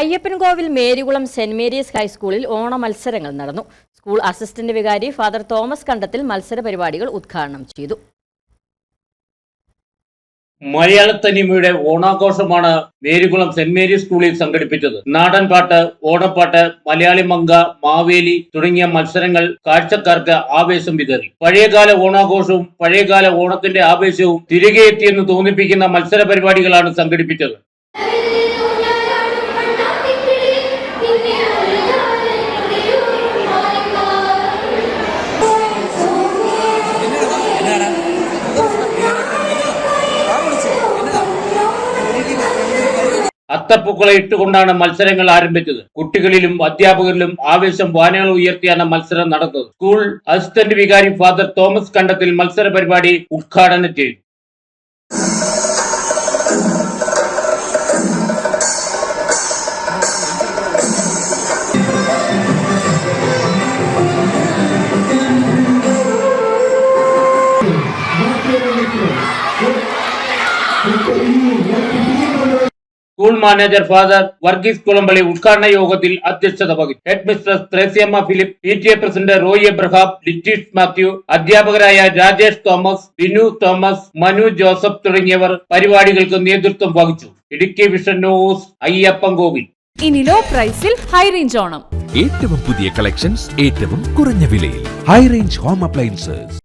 Ayyappancoil Marykulam saint Mary's ഹൈസ്കൂളിൽ ഓണ മത്സരങ്ങൾ നടന്നു. സ്കൂൾ അസിസ്റ്റന്റ് വികാരി ഫാദർ തോമസ് കണ്ടത്തിൽ മത്സര പരിപാടികൾ ഉദ്ഘാടനം ചെയ്തു. മലയാള തനിമയുടെ ഓണാഘോഷമാണ് മേരികുളം സെന്റ് മേരീസ് സ്കൂളിൽ സംഘടിപ്പിച്ചത്. നാടൻ പാട്ട് ഓണപ്പാട്ട് മലയാളി മങ്ക മാവേലി തുടങ്ങിയ മത്സരങ്ങൾ കാഴ്ചക്കാർക്ക് ആവേശം വിതറി. പഴയകാല ഓണാഘോഷവും പഴയകാല ഓണത്തിന്റെ ആവേശവും തിരികെ എത്തിയെന്ന് തോന്നിപ്പിക്കുന്ന മത്സര പരിപാടികളാണ് സംഘടിപ്പിച്ചത്. അത്തപ്പൂക്കളെ ഇട്ടുകൊണ്ടാണ് മത്സരങ്ങൾ ആരംഭിച്ചത്. കുട്ടികളിലും അധ്യാപകരിലും ആവേശം വാനകൾ ഉയർത്തിയാണ് മത്സരം നടന്നത്. സ്കൂൾ അസിസ്റ്റന്റ് വികാരി ഫാദർ തോമസ് കണ്ടത്തിൽ മത്സര പരിപാടി ഉദ്ഘാടനം ചെയ്തു. School manager father Varghese Kulampally ഉദ്ഘാടന യോഗത്തിൽ അധ്യക്ഷത വഹിച്ചു. Head mistress Threasiamma Philip P T A president Roy Abraham Litheesh Mathew അധ്യാപകരായ Rajesh Thomas Binu Thomas Manu Joseph തുടങ്ങിയവർ പരിപാടികൾക്ക് നേതൃത്വം വഹിച്ചു. ഇടുക്കി വിഷൻ ന്യൂസ് അയ്യപ്പൻകോവിൽ ഇനി ലോ പ്രൈസിൽ ഹൈ റേഞ്ച് ഓണം. ഏറ്റവും പുതിയ കളക്ഷൻസ് ഏറ്റവും കുറഞ്ഞ വിലയിൽ. High range home appliances